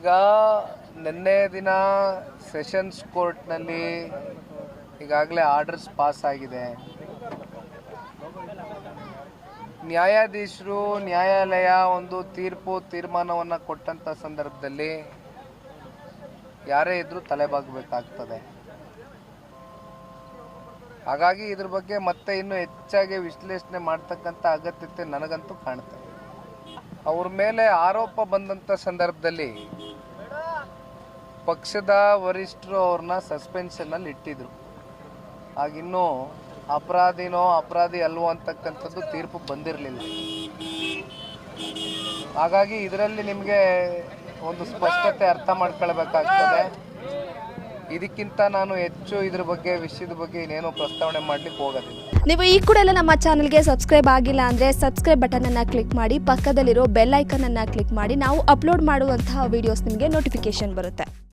ಈಗ ನಿನ್ನೆ ದಿನ ಸೆಷನ್ಸ್ ಕೋರ್ಟ್ನಲ್ಲಿ ಈಗಾಗಲೇ ಆರ್ಡರ್ಸ್ ಪಾಸ್ ಆಗಿದೆ. ನ್ಯಾಯಾಧೀಶರು ನ್ಯಾಯಾಲಯ ಒಂದು ತೀರ್ಪು ತೀರ್ಮಾನವನ್ನು ಕೊಟ್ಟಂಥ ಸಂದರ್ಭದಲ್ಲಿ ಯಾರೇ ಇದ್ರೂ ತಲೆಬಾಗಬೇಕಾಗ್ತದೆ. ಹಾಗಾಗಿ ಇದ್ರ ಬಗ್ಗೆ ಮತ್ತೆ ಇನ್ನೂ ಹೆಚ್ಚಾಗಿ ವಿಶ್ಲೇಷಣೆ ಮಾಡ್ತಕ್ಕಂಥ ಅಗತ್ಯತೆ ನನಗಂತೂ ಕಾಣ್ತದೆ ಅವ್ರ ಮೇಲೆ ಆರೋಪ ಬಂದಂಥ ಸಂದರ್ಭದಲ್ಲಿ ಪಕ್ಷದ ವರಿಷ್ಠರು ಅವ್ರನ್ನ ಸಸ್ಪೆನ್ಷನ್ನಲ್ಲಿ ಇಟ್ಟಿದ್ರು. ಆಗಿನ್ನೂ ಅಪರಾಧಿನೋ ಅಪರಾಧಿ ಅಲ್ವೋ ಅಂತಕ್ಕಂಥದ್ದು ತೀರ್ಪು ಬಂದಿರಲಿಲ್ಲ. ಹಾಗಾಗಿ ಇದರಲ್ಲಿ ನಿಮಗೆ ಒಂದು ಸ್ಪಷ್ಟತೆ ಅರ್ಥ ಮಾಡ್ಕೊಳ್ಬೇಕಾಗ್ತದೆ. ಇದಕ್ಕಿಂತ ನಾನು ಹೆಚ್ಚು ಇದ್ರ ಬಗ್ಗೆ, ವಿಷಯದ ಬಗ್ಗೆ ಇನ್ನೇನು ಪ್ರಸ್ತಾವನೆ ಮಾಡ್ಲಿಕ್ಕೆ ಹೋಗೋದಿಲ್ಲ. ನೀವು ಈ ಕೂಡ ಎಲ್ಲ ನಮ್ಮ ಚಾನಲ್ಗೆ ಸಬ್ಸ್ಕ್ರೈಬ್ ಆಗಿಲ್ಲ ಅಂದರೆ ಸಬ್ಸ್ಕ್ರೈಬ್ ಬಟನನ್ನು ಕ್ಲಿಕ್ ಮಾಡಿ, ಪಕ್ಕದಲ್ಲಿರೋ ಬೆಲ್ ಐಕನನ್ನು ಕ್ಲಿಕ್ ಮಾಡಿ, ನಾವು ಅಪ್ಲೋಡ್ ಮಾಡುವಂತಹ ವೀಡಿಯೋಸ್ ನಿಮಗೆ ನೋಟಿಫಿಕೇಶನ್ ಬರುತ್ತೆ.